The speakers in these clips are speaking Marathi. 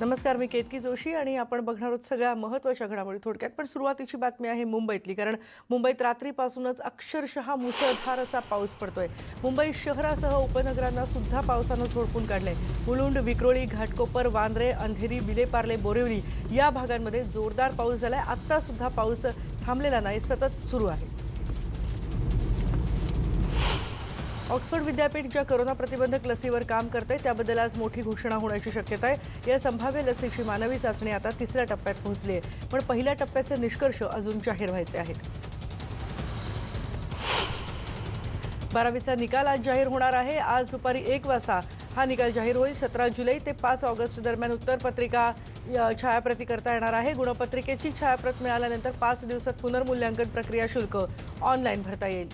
नमस्कार मी केतकी जोशी आणि आपण बघणार आहोत सगळ्या महत्त्वाच्या घडामोडी थोडक्यात. पण सुरुवातीची बातमी आहे मुंबईतली कारण मुंबईत रात्रीपासूनच अक्षरशः मुसळधार असा पाऊस पडतोय. मुंबई शहरासह उपनगरांना सुद्धा पावसानं झोडपून काढलंय. मुलुंड विक्रोळी घाटकोपर वांद्रे अंधेरी विलेपार्ले बोरिवली या भागांमध्ये जोरदार पाऊस झालाय. आत्ता सुद्धा पाऊस थांबलेला नाही सतत सुरू आहे. ऑक्सफर्ड विद्यापीठ ज्या कोरोना प्रतिबंधक लसीवर काम करते त्याबद्दल आज मोठी घोषणा होण्याची शक्यता आहे या संभाव्य लसीची मानवी चाचणी आता तिसऱ्या टप्प्यात पोहोचली आहे. पण पहिल्या टप्प्याचे निष्कर्ष अजून जाहीर व्हायचे आहेत. बारावीचा निकाल आज जाहीर होणार आहे. आज दुपारी एक वाजता हा निकाल जाहीर होईल. सतरा जुलै ते पाच ऑगस्ट दरम्यान उत्तरपत्रिका छायाप्रती करता येणार आहे. गुणपत्रिकेची छायाप्रत मिळाल्यानंतर पाच दिवसात पुनर्मूल्यांकन प्रक्रिया शुल्क ऑनलाईन भरता येईल.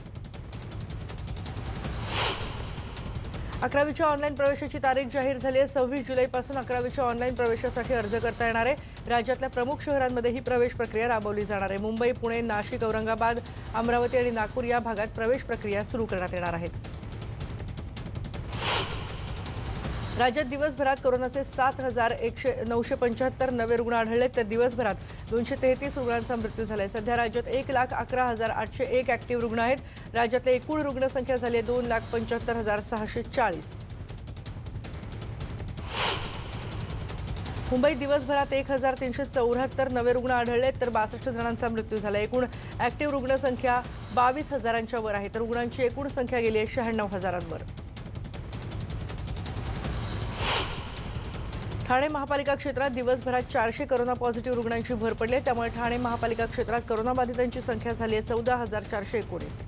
अकरावीच्या ऑनलाईन प्रवेशाची तारीख जाहीर झाली आहे. सव्वीस जुलैपासून अकरावीच्या ऑनलाईन प्रवेशासाठी अर्ज करता येणार आहे. राज्यातल्या प्रमुख शहरांमध्ये ही प्रवेश प्रक्रिया राबवली जाणार आहे. मुंबई पुणे नाशिक औरंगाबाद अमरावती आणि नागपूर या भागात प्रवेश प्रक्रिया सुरू करण्यात येणार आहेत राज्यात दिवसभरात कोरोनाचे सात हजार एकशे नऊशे पंच्याहत्तर नवे रुग्ण आढळले तर दिवसभरात दोनशे तेहतीस रुग्णांचा मृत्यू झाला आहे सध्या राज्यात एक लाख अकरा हजार आठशे एक ॲक्टिव्ह रुग्ण आहेत. राज्यातली एकूण रुग्णसंख्या झाली आहे दोन लाख पंच्याहत्तर हजार सहाशे चाळीस. मुंबईत दिवसभरात एक हजार तीनशे चौऱ्याहत्तर नवे रुग्ण आढळले तर बासष्ट जणांचा मृत्यू झाला एकूण ॲक्टिव्ह रुग्णसंख्या बावीस हजारांच्या वर आहे. तर रुग्णांची एकूण संख्या गेली आहे शहाण्णव हजारांवर. ठाणे महापालिका क्षेत्रात दिवसभरात चारशे कोरोना पॉझिटिव्ह रुग्णांची भर पडली आहे. त्यामुळे ठाणे महापालिका क्षेत्रात कोरोनाबाधितांची संख्या झाली आहे. चौदा हजार चारशे एकोणीस.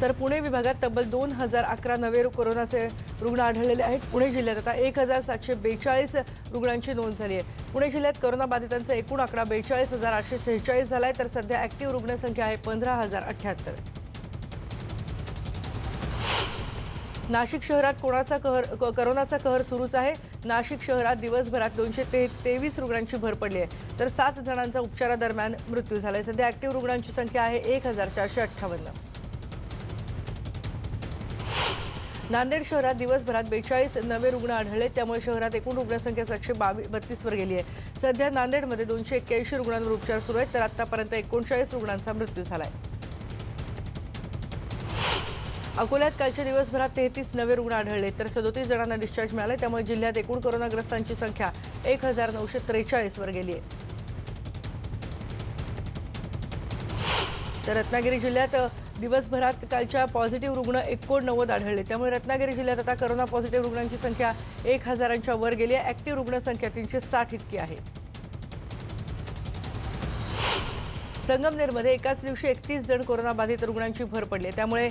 तर पुणे विभागात तब्बल दोन हजार अकरा नवे कोरोनाचे रुग्ण आढळलेले आहेत. पुणे जिल्ह्यात आता एक हजार सातशे बेचाळीस रुग्णांची नोंद झाली आहे. पुणे जिल्ह्यात कोरोनाबाधितांचा एकूण आकडा बेचाळीस हजार आठशे सेहेचाळीस झाला आहे तर सध्या ॲक्टिव्ह रुग्णसंख्या आहे पंधरा हजार अठ्ठ्याहत्तर नाशिक शहरात कोणाचा कहर क- करोनाचा कहर सुरूच आहे. नाशिक शहरात दिवसभरात दोनशे ते तेवीस रुग्णांची भर पडली आहे. तर सात जणांचा उपचारादरम्यान मृत्यू झाला आहे सध्या ॲक्टिव्ह रुग्णांची संख्या आहे एक हजार चारशे अठ्ठावन्न. नांदेड शहरात दिवसभरात बेचाळीस नवे रुग्ण आढळले. त्यामुळे शहरात एकूण रुग्णसंख्या सातशे बावी बत्तीसवर गेली आहे. सध्या नांदेडमध्ये दोनशे एक्क्याऐंशी रुग्णांवर उपचार सुरू आहेत तर आतापर्यंत एकोणचाळीस रुग्णांचा मृत्यू झाला आहे अकोल्यात कालच्या दिवसभरात तेहतीस नवे रुग्ण आढळले तर सदोतीस जणांना डिस्चार्ज मिळाले. त्यामुळे जिल्ह्यात एकूण कोरोनाग्रस्तांची संख्या एक हजार नऊशे त्रेचाळीसवर गेली आहे. तर रत्नागिरी जिल्ह्यात दिवसभरात कालच्या पॉझिटिव्ह रुग्ण एकोणनव्वद आढळले. त्यामुळे रत्नागिरी जिल्ह्यात आता कोरोना पॉझिटिव्ह रुग्णांची संख्या एक हजारांच्या वर गेली आहे. ॲक्टिव्ह रुग्णसंख्या तीनशे साठ इतकी आहे. संगमनेरमध्ये एकाच दिवशी एकतीस जण कोरोनाबाधित रुग्णांची भर पडली त्यामुळे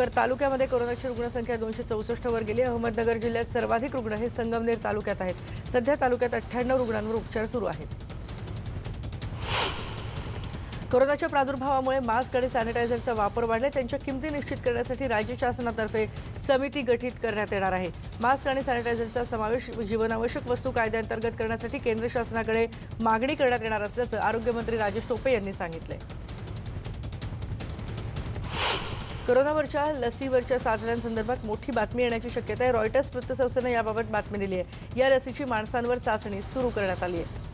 तर तालुक्यामध्ये कोरोनाची रुग्णसंख्या दोनशे चौसष्टवर गेली. अहमदनगर जिल्ह्यात सर्वाधिक रुग्ण हे संगमनेर तालुक्यात आहेत. सध्या तालुक्यात अठ्ठ्याण्णव रुग्णांवर उपचार सुरू आहेत. कोरोनाच्या प्रादुर्भावामुळे मास्क आणि सॅनिटायझरचा वापर वाढला. त्यांच्या किमती निश्चित करण्यासाठी राज्य शासनातर्फे समिती गठीत करण्यात येणार आहे. मास्क आणि सॅनिटायझरचा समावेश जीवनावश्यक वस्तू कायद्याअंतर्गत करण्यासाठी केंद्र शासनाकडे मागणी करण्यात येणार असल्याचं आरोग्यमंत्री राजेश टोपे यांनी सांगितलंय. कोरोनावरच्या लसीवरच्या चाचण्यांसंदर्भात मोठी बातमी येण्याची शक्यता आहे. रॉयटर्स वृत्तसंस्थेनं याबाबत बातमी दिली आहे. या लसीची माणसांवर चाचणी सुरू करण्यात आली आहे.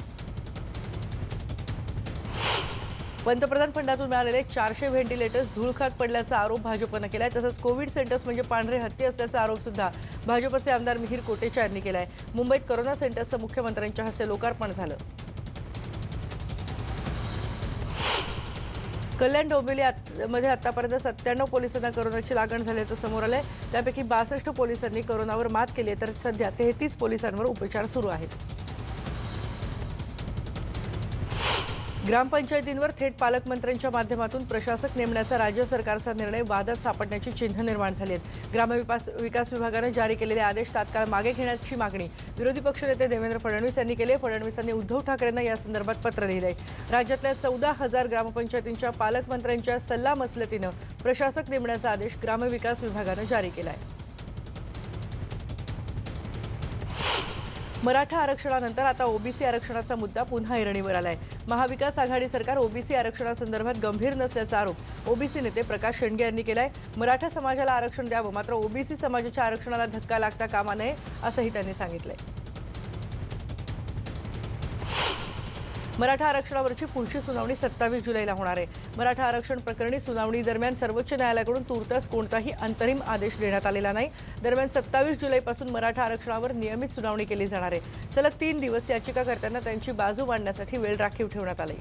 पंतप्रधान फंडातून मिळालेले चारशे व्हेंटिलेटर्स धूळखात पडल्याचा आरोप भाजपनं केला आहे तसंच कोविड सेंटर्स म्हणजे पांढरे हत्ती असल्याचा आरोप सुद्धा भाजपचे आमदार मिहीर कोटेचा यांनी केला आहे मुंबईत कोरोना सेंटर्सचं मुख्यमंत्र्यांच्या हस्ते लोकार्पण झालं. कल्याण डोंबिवली मध्ये आतापर्यंत सत्त्याण्णव पोलिसांना कोरोनाची लागण झाल्याचं समोर आलंय. त्यापैकी बासष्ट पोलिसांनी कोरोनावर मात केली आहे. तर सध्या तेहतीस पोलिसांवर उपचार सुरू आहेत. ग्रामपंचायतींवर थेट पालकमंत्र्यांच्या माध्यमातून प्रशासक नेमण्याचा राज्य सरकारचा निर्णय वादात सापडण्याची चिन्ह निर्माण झाली आहेत. ग्रामविकास विकास विभागानं जारी केलेले आदेश तात्काळ मागे घेण्याची मागणी विरोधी पक्षनेते देवेंद्र फडणवीस यांनी केली फडणवीसांनी उद्धव ठाकरेंना या संदर्भात पत्र लिहिलंय. राज्यातल्या चौदा हजार ग्रामपंचायतींच्या पालकमंत्र्यांच्या सल्लामसलतीनं प्रशासक नेमण्याचा आदेश ग्रामविकास विभागानं जारी केला आहे मराठा आरक्षणानंतर आता ओबीसी आरक्षणाचा मुद्दा पुन्हा ऐरणीवर आलाय. महाविकास आघाडी सरकार ओबीसी आरक्षणासंदर्भात गंभीर नसल्याचा आरोप ओबीसी नेते प्रकाश शेंडगे यांनी केलाय. मराठा समाजाला आरक्षण द्यावं मात्र ओबीसी समाजाच्या आरक्षणाला धक्का लागता कामा नये असंही त्यांनी सांगितलंय. मराठा आरक्षणावरची पुढची सुनावणी सत्तावीस जुलैला होणार आहे. मराठा आरक्षण प्रकरणी सुनावणी दरम्यान सर्वोच्च न्यायालयाकडून तूर्तास कोणताही अंतरिम आदेश देण्यात आलेला नाही. दरम्यान सत्तावीस जुलैपासून मराठा आरक्षणावर नियमित सुनावणी केली जाणार आहे. सलग तीन दिवस याचिकाकर्त्यांना त्यांची बाजू मांडण्यासाठी वेळ राखीव ठेवण्यात आली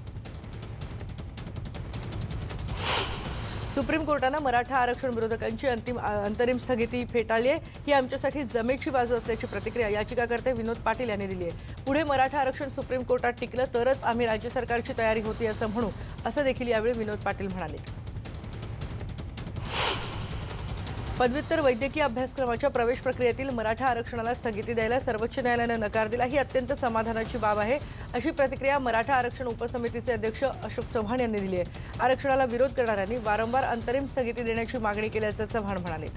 सुप्रीम कोर्टानं मराठा आरक्षण विरोधकांची अंतिम अंतरिम स्थगिती फेटाळली आहे. ही आमच्यासाठी जमेची बाजू असल्याची प्रतिक्रिया याचिकाकर्ते विनोद पाटील यांनी दिली आहे. पुढे मराठा आरक्षण सुप्रीम कोर्टात टिकलं तरच आम्ही राज्य सरकारची तयारी होती असं म्हणू असं देखील यावेळी विनोद पाटील म्हणाले. पदव्युत्तर वैद्यकीय अभ्यासक्रमाच्या प्रवेश प्रक्रियेतील मराठा आरक्षणाला स्थगिती द्यायला सर्वोच्च न्यायालयानं नकार दिला. ही अत्यंत समाधानाची बाब आहे. अशी प्रतिक्रिया मराठा आरक्षण उपसमितीचे अध्यक्ष अशोक चव्हाण यांनी दिली आहे. आरक्षणाला विरोध करणाऱ्यांनी वारंवार अंतरिम स्थगिती देण्याची मागणी केल्याचं चव्हाण म्हणाले.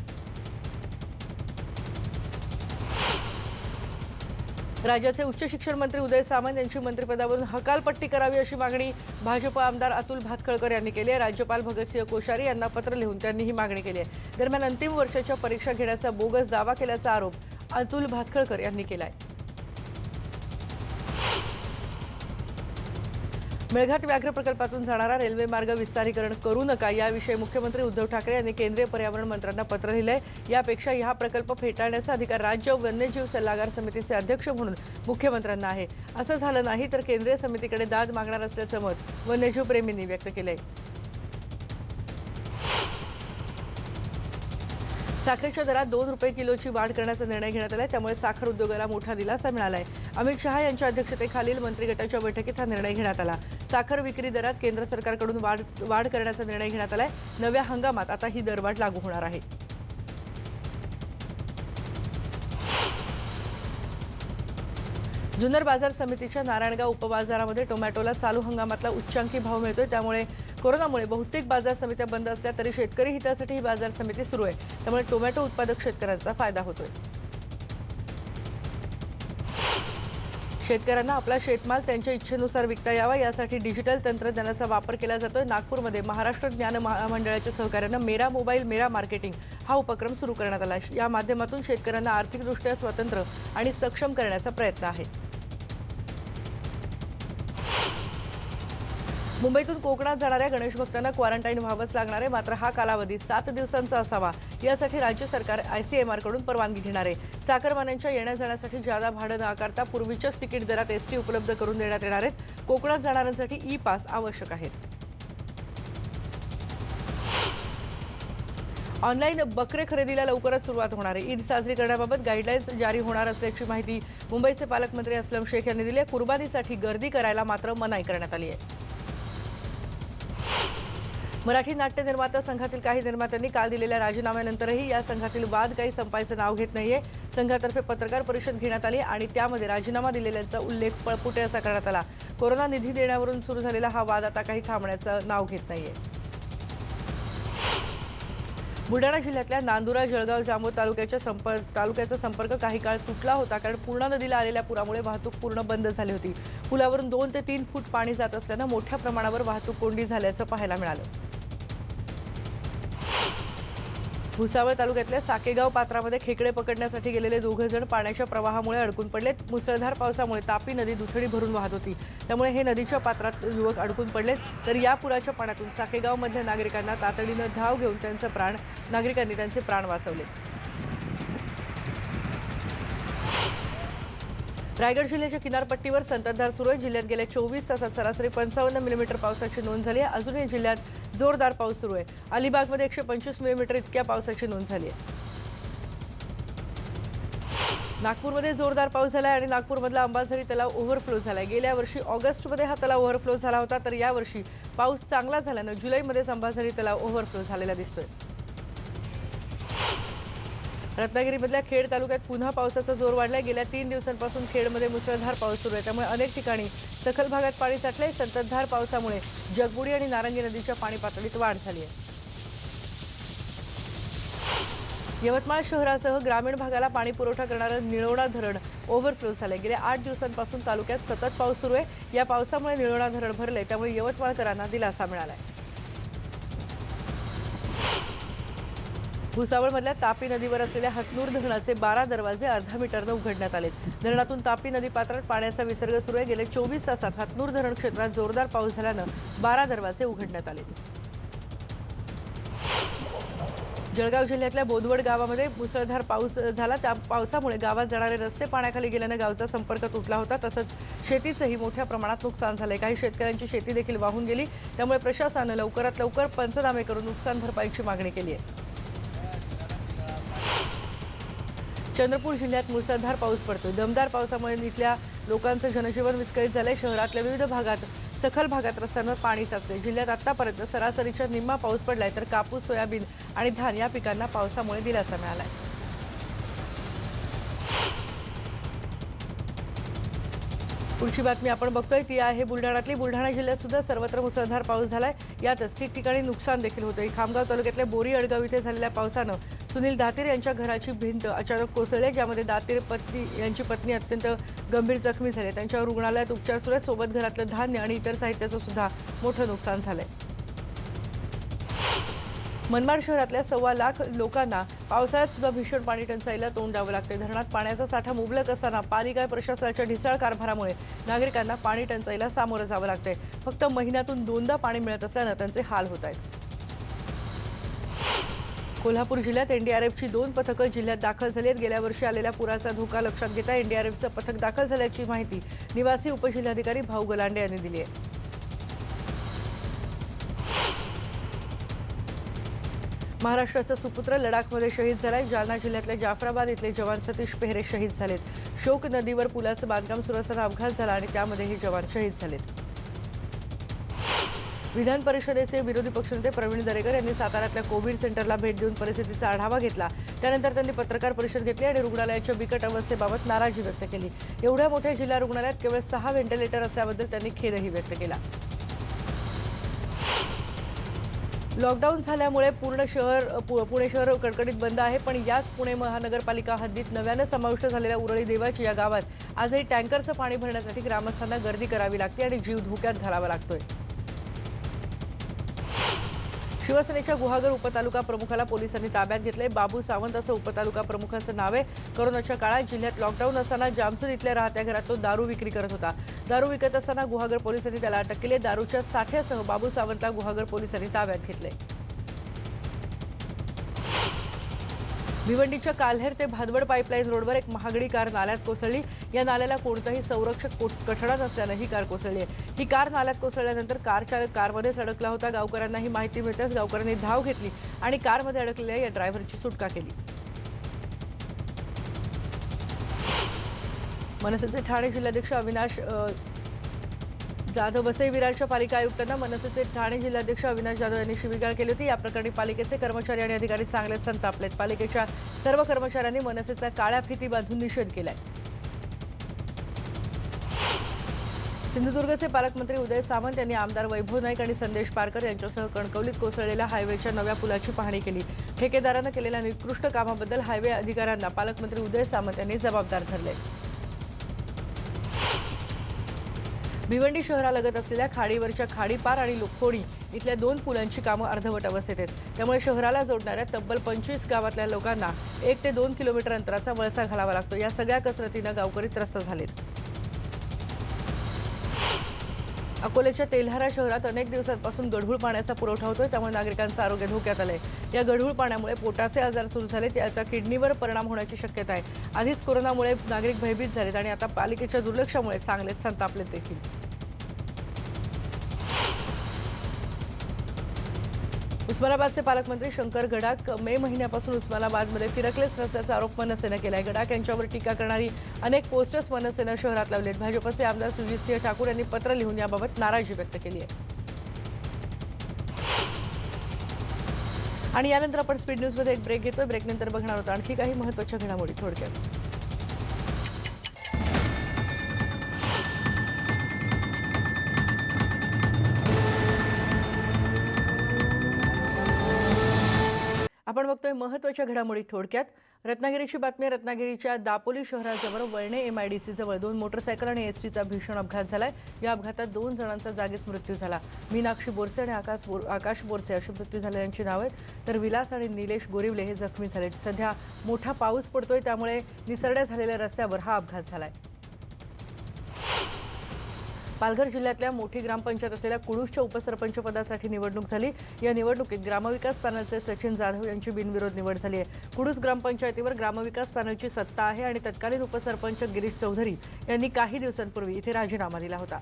राज्याचे उच्च शिक्षण मंत्री उदय सामंत यांची मंत्रिपदावरून हकालपट्टी करावी अशी मागणी भाजप आमदार अतुल भातखळकर यांनी केली आहे. राज्यपाल भगतसिंह कोश्यारी यांना पत्र लिहून त्यांनी ही मागणी केली आहे. दरम्यान अंतिम वर्षाच्या परीक्षा घेण्याचा बोगस दावा केल्याचा आरोप अतुल भातखळकर यांनी केला आहे मेळघाट व्याघ्र प्रकल्पातून जाणारा रेल्वे मार्ग विस्तारीकरण करू नका याविषयी मुख्यमंत्री उद्धव ठाकरे यांनी केंद्रीय पर्यावरण मंत्र्यांना पत्र लिहिलंय. यापेक्षा हा प्रकल्प फेटाळण्याचा अधिकार राज्य वन्यजीव सल्लागार समितीचे अध्यक्ष म्हणून मुख्यमंत्र्यांना आहे. असं झालं नाही तर केंद्रीय समितीकडे दाद मागणार असल्याचं मत वन्यजीव प्रेमींनी व्यक्त केलंय. साखरेच्या दरात दोन रुपये किलोची वाढ करण्याचा निर्णय घेण्यात आला त्यामुळे साखर उद्योगाला मोठा दिलासा मिळाला आहे अमित शहा यांच्या अध्यक्षतेखालील मंत्रिगटाच्या बैठकीत हा निर्णय घेण्यात आला. साखर विक्री दरात केंद्र सरकारकडून वाढ वाढ करण्याचा निर्णय घेण्यात आला नव्या हंगामात आता ही दरवाढ लागू होणार आहे. जुन्नर बाजार समितीच्या नारायणगाव उपबाजारामध्ये टोमॅटोला चालू हंगामातला उच्चांकी भाव मिळतोय. त्यामुळे कोरोनामुळे बहुतेक बाजार समित्या बंद असल्या तरी शेतकरी हितासाठी ही बाजार समिती सुरू आहे. त्यामुळे टोमॅटो उत्पादक शेतकऱ्यांचा फायदा होतोय. शेतकऱ्यांना आपला शेतमाल त्यांच्या इच्छेनुसार विकता यावा यासाठी डिजिटल तंत्रज्ञानाचा वापर केला जातोय. नागपूरमध्ये महाराष्ट्र ज्ञान महामंडळाच्या सहकार्यानं मेरा मोबाईल मेरा मार्केटिंग हा उपक्रम सुरू करण्यात आला. या माध्यमातून शेतकऱ्यांना आर्थिकदृष्ट्या स्वतंत्र आणि सक्षम करण्याचा प्रयत्न आहे. मुंबईतून कोकणात जाणाऱ्या गणेश भक्तांना क्वारंटाईन व्हावंच लागणार आहे. मात्र हा कालावधी सात दिवसांचा असावा. यासाठी राज्य सरकार आयसीएमआरकडून परवानगी घेणार आहे. चाकरमान्यांच्या येण्या जाण्यासाठी जादा भाडं न आकारता पूर्वीच्याच तिकीट दरात एसटी उपलब्ध करून देण्यात येणार आहेत. कोकणात जाणाऱ्यांसाठी ई पास आवश्यक आहेत ऑनलाईन बकरे खरेदीला लवकरच सुरुवात होणार आहे. ईद साजरी करण्याबाबत गाईडलाईन्स जारी होणार असल्याची माहिती मुंबईचे पालकमंत्री असलम शेख यांनी दिली आहे. कुर्बानीसाठी गर्दी करायला मात्र मनाई करण्यात आली आहे. मराठी नाट्य निर्माता संघातील काही निर्मात्यांनी काल दिलेल्या राजीनाम्यानंतरही या संघातील वाद काही संपायचं नाव घेत नाहीये. संघातर्फे पत्रकार परिषद घेण्यात आली आणि त्यामध्ये राजीनामा दिलेल्यांचा उल्लेख पळपुटे असा करण्यात आला. कोरोना निधी देण्यावरून सुरू झालेला हा वाद आता काही थांबण्याचं नाव घेत नाहीये. बुलढाणा जिल्ह्यातल्या नांदुरा जळगाव जामोद तालुक्याच्या संपर्क तालुक्याचा संपर्क काही काळ तुटला होता कारण पूर्णा नदीला आलेल्या पुरामुळे वाहतूक पूर्ण बंद झाली होती. पुलावरून दोन ते तीन फूट पाणी जात असल्यानं मोठ्या प्रमाणावर वाहतूक कोंडी झाल्याचं पाहायला मिळालं. भुसावळ तालुक्यातल्या साकेगाव पात्रामध्ये खेकडे पकडण्यासाठी गेलेले दोघं जण पाण्याच्या प्रवाहामुळे अडकून पडलेत. मुसळधार पावसामुळे तापी नदी दुथडी भरून वाहत होती. त्यामुळे हे नदीच्या पात्रात युवक अडकून पडले तर या पुराच्या पाण्यातून साकेगावमधल्या नागरिकांना तातडीनं धाव घेऊन त्यांचं प्राण नागरिकांनी त्यांचे प्राण वाचवले. रायगड जिल्ह्याच्या किनारपट्टीवर संततधार सुरू आहे. जिल्ह्यात गेल्या चोवीस तासात सरासरी पंचावन्न मिलीमीटर पावसाची नोंद झाली आहे. अजूनही जिल्ह्यात जोरदार पाऊस सुरू आहे. अलिबागमध्ये एकशे पंचवीस मिलीमीटर इतक्या पावसाची नोंद झाली आहे. नागपूरमध्ये जोरदार पाऊस झाला आहे आणि नागपूरमधला अंबाझरी तलाव ओव्हरफ्लो झालाय गेल्या वर्षी ऑगस्टमध्ये हा तलाव ओव्हरफ्लो झाला होता तर यावर्षी पाऊस चांगला झाल्यानं जुलैमध्येच अंबाझरी तलाव ओव्हरफ्लो झालेला दिसतोय. रत्नागिरीमधल्या खेड तालुक्यात पुन्हा पावसाचा जोर वाढलाय. गेल्या तीन दिवसांपासून खेडमध्ये मुसळधार पाऊस सुरू आहे. त्यामुळे अनेक ठिकाणी सखल भागात पाणी साठलंय. संततधार पावसामुळे जगबुडी आणि नारंगी नदीच्या पाणी पातळीत वाढ झाली आहे. यवतमाळ शहरासह ग्रामीण भागाला पाणी पुरवठा करणारं निळवणा धरण ओव्हरफ्लो आहे गेल्या आठ दिवसांपासून तालुक्यात सतत पाऊस सुरू आहे. या पावसामुळे निळवणा धरण भरलंय. त्यामुळे यवतमाळकरांना दिलासा मिळाला आहे भुसावळमधल्या तापी नदीवर असलेल्या हतनूर धरणाचे बारा दरवाजे अर्धा मीटरनं उघडण्यात आले धरणातून तापी नदी पात्रात पाण्याचा विसर्ग सुरू आहे. गेले चोवीस तासात हतनूर धरण क्षेत्रात जोरदार पाऊस झाल्यानं बारा दरवाजे उघडण्यात आले. जळगाव जिल्ह्यातल्या बोदवड गावामध्ये मुसळधार पाऊस झाला. त्या पावसामुळे गावात जाणारे रस्ते पाण्याखाली गेल्यानं गावचा संपर्क तुटला होता. तसंच शेतीचंही मोठ्या प्रमाणात नुकसान झालंय. काही शेतकऱ्यांची शेती देखील वाहून गेली. त्यामुळे प्रशासनानं लवकरात लवकर पंचनामे करून नुकसान भरपाईची मागणी केली आहे. चंद्रपूर जिल्ह्यात मुसळधार पाऊस पडतोय. दमदार पावसामुळे इथल्या लोकांचं जनजीवन विस्कळीत झालंय. शहरातल्या विविध भागात सखल भागात रस्त्यांवर पाणी साचले जिल्ह्यात आतापर्यंत सरासरीच्या निम्मा पाऊस पडलाय तर कापूस सोयाबीन आणि धान या पिकांना पावसामुळे दिलासा मिळालाय. पुढची बातमी आपण बघतोय. ती आहे बुलढाण्यातली. बुलढाणा जिल्ह्यात सुद्धा सर्वत्र मुसळधार पाऊस झालाय. यातच ठिकठिकाणी नुकसान देखील होतंय. खामगाव तालुक्यातल्या बोरी अडगाव इथे झालेल्या पावसानं सुनील दातीर यांच्या घराची भिंत अचानक कोसळली ज्यामध्ये दातीर पत्नी यांची पत्नी अत्यंत गंभीर जखमी झाली त्यांच्यावर रुग्णालयात उपचार सुरू आहेत. सोबत घरातलं धान्य आणि इतर साहित्याचं सुद्धा मोठं नुकसान झालंय. मनमाड शहरातल्या सव्वा लाख लोकांना पावसाळ्यात सुद्धा भीषण पाणी टंचाईला तोंड द्यावं लागते धरणात पाण्याचा साठा मुबलक असताना पालिका प्रशासनाच्या ढिसाळ कारभारामुळे नागरिकांना पाणी टंचाईला सामोरं जावं लागतंय. फक्त महिन्यातून दोनदा पाणी मिळत असल्यानं त्यांचे हाल होत आहेत कोल्हापूर जिल्ह्यात एनडीआरएफची दोन पथकं जिल्ह्यात दाखल झाली आहेत. गेल्या वर्षी आलेल्या पुराचा धोका लक्षात घेता एनडीआरएफचं पथक दाखल झाल्याची माहिती निवासी उपजिल्हाधिकारी भाऊ गलांडे यांनी दिली आहे. महाराष्ट्राचा सुपुत्र लडाखमध्ये शहीद झालाय. जालना जिल्ह्यातल्या जाफराबाद इथले जवान सतीश पेहरे शहीद झालेत. शोक नदीवर पुलाचं बांधकाम सुरू असताना अपघात झाला आणि त्यामध्ये हे जवान शहीद झालेत. विधान परिषदेचे विरोधी पक्षनेते प्रवीण दरेकर यांनी साताऱ्यातल्या कोविड सेंटरला भेट देऊन परिस्थितीचा आढावा घेतला. त्यानंतर त्यांनी पत्रकार परिषद घेतली आणि रुग्णालयाच्या बिकट अवस्थेबाबत नाराजी व्यक्त केली. एवढ्या मोठ्या जिल्हा रुग्णालयात केवळ सहा व्हेंटिलेटर असल्याबद्दल त्यांनी खेदही व्यक्त केला. लॉकडाऊन झाल्यामुळे पूर्ण शहर पु- पुणे शहर कडकडीत बंद आहे. पण याच पुणे महानगरपालिका हद्दीत नव्यानं समाविष्ट झालेल्या उरळी देवाची या गावात आजही टँकरचं पाणी भरण्यासाठी ग्रामस्थांना गर्दी करावी लागते आणि जीव धोक्यात घालावा लागतोय. शिवसेनेच्या गुहागर उपतालुका प्रमुखाला पोलिसांनी ताब्यात घेतले बाबू सावंत असं उपतालुका प्रमुखाचं नाव आहे. कोरोनाच्या काळात जिल्ह्यात लॉकडाऊन असताना जामसूर इथल्या राहत्या घरात तो दारू विक्री करत होता. दारू विकत असताना गुहागर पोलिसांनी त्याला अटक केली. दारूच्या साठ्यासह बाबू सावंतला गुहागर पोलिसांनी ताब्यात घेतले भिवंडीच्या काल्हेर ते भादवड पाईपलाईन रोडवर एक महागडी कार नाल्यात कोसळली. या नाल्याला कोणतंही संरक्षक कठडा नसल्यानं ही कार कोसळली आहे. ही कार नाल्यात कोसळल्यानंतर कार चालक कारमध्येच अडकला होता. गावकऱ्यांना ही माहिती मिळताच गावकऱ्यांनी धाव घेतली आणि कारमध्ये अडकलेल्या या ड्रायव्हरची सुटका केली. मनसेचे ठाणे जिल्हाध्यक्ष अविनाश जाधव वसई विरारच्या पालिका आयुक्तांना मनसेचे ठाणे जिल्हाध्यक्ष अविनाश जाधव यांनी शिवीगाळ केली होती. या प्रकरणी पालिकेचे कर्मचारी आणि अधिकारी चांगलेच संतापलेत. पालिकेच्या सर्व कर्मचाऱ्यांनी मनसेचा काळ्या फिती बांधून निषेध केलाय. सिंधुदुर्गचे पालकमंत्री उदय सामंत यांनी आमदार वैभव नाईक आणि संदेश पारकर यांच्यासह कणकवलीत कोसळलेल्या हायवेच्या नव्या पुलाची पाहणी केली. ठेकेदारानं केलेल्या निकृष्ट कामाबद्दल हायवे अधिकाऱ्यांना पालकमंत्री उदय सामंत यांनी जबाबदार धरले. भिवंडी शहरालगत असलेल्या खाडीवरच्या खाडीपार आणि लोखोणी इथल्या दोन पुलांची कामं अर्धवट अवस्थेत आहेत. त्यामुळे शहराला जोडणाऱ्या तब्बल पंचवीस गावातल्या लोकांना एक ते दोन किलोमीटर अंतराचा वळसा घालावा लागतो. या सगळ्या कसरतीनं गावकरी त्रस्त झालेत. अकोल्याच्या तेल्हारा शहरात अनेक दिवसांपासून गढूळ पाण्याचा पुरवठा होतोय. त्यामुळे नागरिकांचं आरोग्य धोक्यात आलंय. या गढूळ पाण्यामुळे पोटाचे आजार सुरू झाले त्याचा किडनीवर परिणाम होण्याची शक्यता आहे. आधीच कोरोनामुळे नागरिक भयभीत झालेत आणि आता पालिकेच्या दुर्लक्षामुळे चांगलेच संतापलेत देखील. उस्मानाबादचे पालकमंत्री शंकर गडाख मे महिन्यापासून उस्मानाबादमध्ये फिरकलेच नसल्याचा आरोप मनसेनं केलाय. गडाख यांच्यावर टीका करणारी अनेक पोस्टर्स मनसेनं शहरात लावलेत. भाजपचे आमदार सुजितसिंह ठाकूर यांनी पत्र लिहून याबाबत नाराजी व्यक्त केली आहे. आणि यानंतर आपण स्पीड न्यूजमध्ये एक ब्रेक घेतोय. ब्रेकनंतर बघणार आहोत आणखी काही महत्त्वाच्या घडामोडी थोडक्यात. आपण बघतोय महत्त्वाच्या घडामोडी थोडक्यात. रत्नागिरीची बातमी रत्नागिरीच्या दापोली शहराजवळ वळणे एम आय डी सी जवळ दोन मोटरसायकल आणि एस टीचा भीषण अपघात झालाय. या अपघातात दोन जणांचा जागीच मृत्यू झाला. मीनाक्षी बोरसे आणि आकाश बोर आकाश बोरसे अशी मृत्यू झालेल्यांची नाव आहेत. तर विलास आणि निलेश गोरिवले हे जखमी झाले सध्या मोठा पाऊस पडतोय त्यामुळे निसरड्या झालेल्या रस्त्यावर हा अपघात झालाय. पालघर जिल्ह्यातल्या मोठी ग्रामपंचायत असलेल्या कुडूसच्या उपसरपंच पदासाठी निवडणूक झाली. या निवडणुकीत ग्रामविकास पॅनलचे सचिन जाधव यांची बिनविरोध निवड झाली आहे. कुडूस ग्रामपंचायतीवर ग्रामविकास पॅनलची सत्ता आहे आणि तत्कालीन उपसरपंच गिरीश चौधरी यांनी काही दिवसांपूर्वी इथे राजीनामा दिला होता.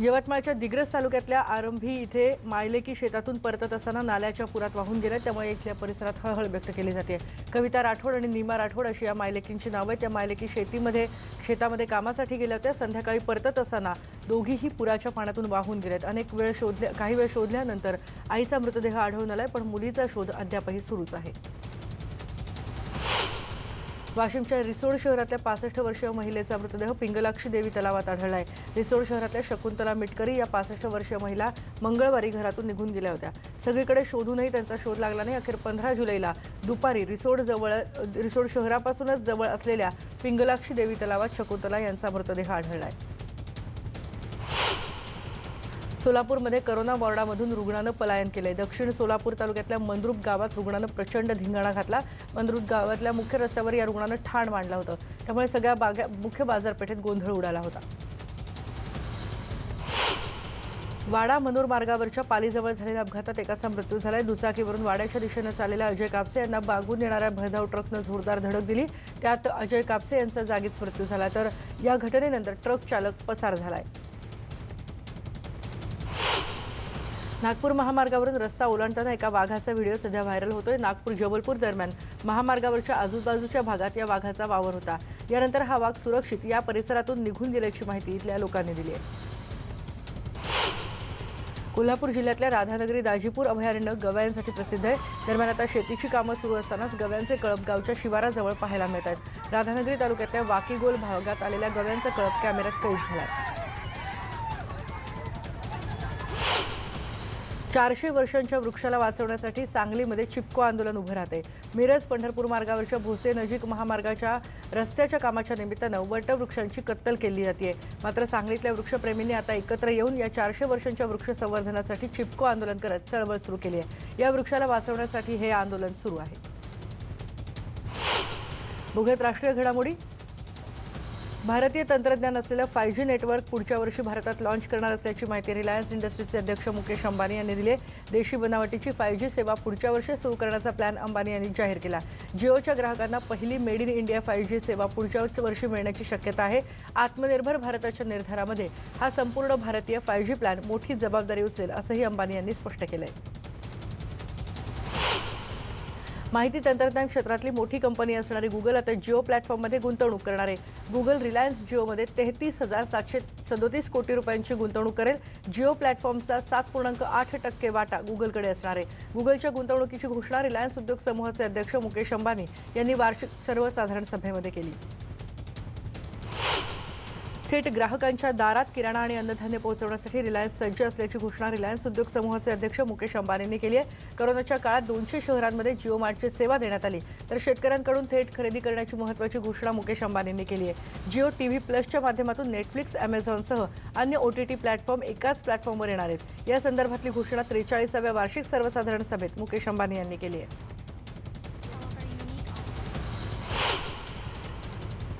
यवतमाळच्या दिग्रस तालुक्यातल्या आरंभी इथे मायलेकी शेतातून परतत असताना नाल्याच्या पुरात वाहून गेल्या त्यामुळे इथल्या परिसरात हळहळ व्यक्त केली जाते. कविता राठोड आणि नीमा राठोड अशी या मायलेकींची नावं आहेत. त्या मायलेकी शेतीमध्ये शेतामध्ये कामासाठी गेल्या होत्या. संध्याकाळी परतत असताना दोघीही पुराच्या पाण्यातून वाहून गेल्यात अनेक वेळ शोधल्या काही वेळ शोधल्यानंतर आईचा मृतदेह आढळून आलाय पण मुलीचा शोध अद्यापही सुरूच आहे. वाशिमच्या रिसोड शहरातल्या पासष्ट वर्षीय महिलेचा मृतदेह पिंगलाक्षी देवी तलावात आढळला आहे रिसोड शहरातल्या शकुंतला मिटकरी या पासष्ट वर्षीय महिला मंगळवारी घरातून निघून गेल्या होत्या. सगळीकडे शोधूनही त्यांचा शोध लागला नाही. अखेर पंधरा जुलैला दुपारी रिसोड जवळ रिसोड शहरापासूनच जवळ असलेल्या पिंगलाक्षी देवी तलावात शकुंतला यांचा मृतदेह आढळला आहे सोलापूरमध्ये करोना वॉर्डामधून रुग्णानं पलायन केलंय. दक्षिण सोलापूर तालुक्यातल्या मंद्रुप गावात रुग्णानं प्रचंड धिंगाणा घातला. मंद्रुप गावातल्या मुख्य रस्त्यावर या रुग्णानं ठाण मांडलं होतं. त्यामुळे सगळ्या बागा मुख्य बाजारपेठेत गोंधळ उडाला होता. वाडा मनोर मार्गावरच्या पालीजवळ झालेल्या अपघातात एकाचा मृत्यू झालाय. दुचाकीवरून वाड्याच्या दिशेनं चाललेल्या अजय कापसे यांना बागून येणाऱ्या भरधाव ट्रकनं जोरदार धडक दिली. त्यात अजय कापसे यांचा जागीच मृत्यू झाला. तर या घटनेनंतर ट्रक चालक पसार झालाय. नागपूर महामार्गावरून रस्ता ओलांडताना एका वाघाचा व्हिडिओ सध्या व्हायरल होतोय. नागपूर जबलपूर दरम्यान महामार्गावरच्या आजूबाजूच्या भागात या वाघाचा वावर होता. यानंतर हा वाघ सुरक्षित या परिसरातून निघून गेल्याची माहिती इथल्या लोकांनी दिली आहे. कोल्हापूर जिल्ह्यातल्या राधानगरी दाजीपूर अभयारण्य गव्यांसाठी प्रसिद्ध आहे. दरम्यान आता शेतीची कामं सुरू असतानाच गव्यांचे कळप गावच्या शिवाराजवळ पाहायला मिळत आहेत. राधानगरी तालुक्यातल्या वाकीगोल भागात आलेल्या गव्यांचा कळप कॅमेऱ्यात कैद झाला चारशे वर्षांच्या वृक्षाला वाचवण्यासाठी सांगलीमध्ये चिपको आंदोलन उभं राहते मिरज पंढरपूर मार्गावरच्या भोसे नजीक महामार्गाच्या रस्त्याच्या कामाच्या निमित्तानं वटवृक्षांची कत्तल केली जाते मात्र सांगलीतल्या वृक्षप्रेमींनी आता एकत्र येऊन या चारशे वर्षांच्या वृक्ष संवर्धनासाठी चिपको आंदोलन करत चळवळ सुरू केली आहे. या वृक्षाला वाचवण्यासाठी हे आंदोलन सुरू आहे. बघूयात राष्ट्रीय घडामोडी? भारतीय तंत्रज्ञान असलेलं फाय जी नेटवर्क पुढच्या वर्षी भारतात लॉन्च करणार असल्याची माहिती रिलायन्स इंडस्ट्रीजचे अध्यक्ष मुकेश अंबानी यांनी दिली देशी बनावटीची फाय जी सेवा पुढच्या वर्षी सुरू करण्याचा प्लॅन अंबानी यांनी जाहीर केला. जिओच्या ग्राहकांना पहिली made in India five G सेवा पुढच्याच वर्षी मिळण्याची शक्यता आहे. आत्मनिर्भर भारताच्या निर्धारामध्ये हा संपूर्ण भारतीय फाय जी प्लॅन मोठी जबाबदारी उचलेल असंही अंबानी यांनी स्पष्ट केलं आहे माहिती तंत्रज्ञान क्षेत्रातली मोठी कंपनी असणारी गुगल आता जिओ प्लॅटफॉर्ममध्ये गुंतवणूक करणार आहे. गुगल रिलायन्स जिओमध्ये तेहतीस हजार सातशे सदोतीस कोटी रुपयांची गुंतवणूक करेल. जिओ प्लॅटफॉर्मचा सात पूर्णांक आठ टक्के वाटा गुगलकडे असणार आहे. गुगलच्या गुंतवणुकीची घोषणा रिलायन्स उद्योग समूहाचे अध्यक्ष मुकेश अंबानी यांनी वार्षिक सर्वसाधारण सभेमध्ये केली. थेट ग्राहकांच्या दारात किराणा आणि अन्नधान्य पोहोचवण्यासाठी रिलायन्स सज्ज असल्याची घोषणा रिलायन्स उद्योग समूहाचे अध्यक्ष मुकेश अंबानींनी केली आहे. करोनाच्या काळात दोनशे शहरांमध्ये जिओ मार्टची सेवा देण्यात आली. तर शेतकऱ्यांकडून थेट खरेदी करण्याची महत्त्वाची घोषणा मुकेश अंबानींनी केली आहे. जिओ टीव्ही प्लसच्या माध्यमातून नेटफ्लिक्स अमेझॉनसह अन्य ओ टी टी प्लॅटफॉर्म एकाच प्लॅटफॉर्मवर येणार आहेत. या संदर्भातली घोषणा त्रेचाळीसाव्या वार्षिक सर्वसाधारण सभेत मुकेश अंबानी यांनी केली आहे.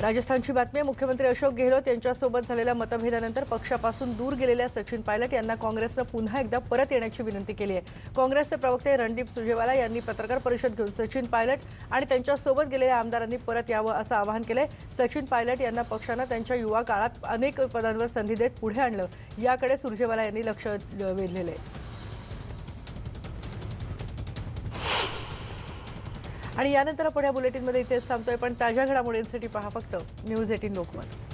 राजस्थानची बातमी मुख्यमंत्री अशोक गेहलोत यांच्यासोबत झालेल्या मतभेदानंतर पक्षापासून दूर गेलेल्या सचिन पायलट यांना काँग्रेसनं पुन्हा एकदा परत येण्याची विनंती केली आहे. काँग्रेसचे प्रवक्ते रणदीप सुरजेवाला यांनी पत्रकार परिषद घेऊन सचिन पायलट आणि त्यांच्यासोबत गेलेल्या आमदारांनी परत यावं असं आवाहन केलंय. सचिन पायलट यांना पक्षानं त्यांच्या युवा काळात अनेक पदांवर संधी देत पुढे आणलं. याकडे सुरजेवाला यांनी लक्ष वेधलेलं आहे. आणि यानंतर आपण या बुलेटिनमध्ये इथेच थांबतोय पण ताज्या घडामोडींसाठी पहा फक्त न्यूज एटीन लोकमत.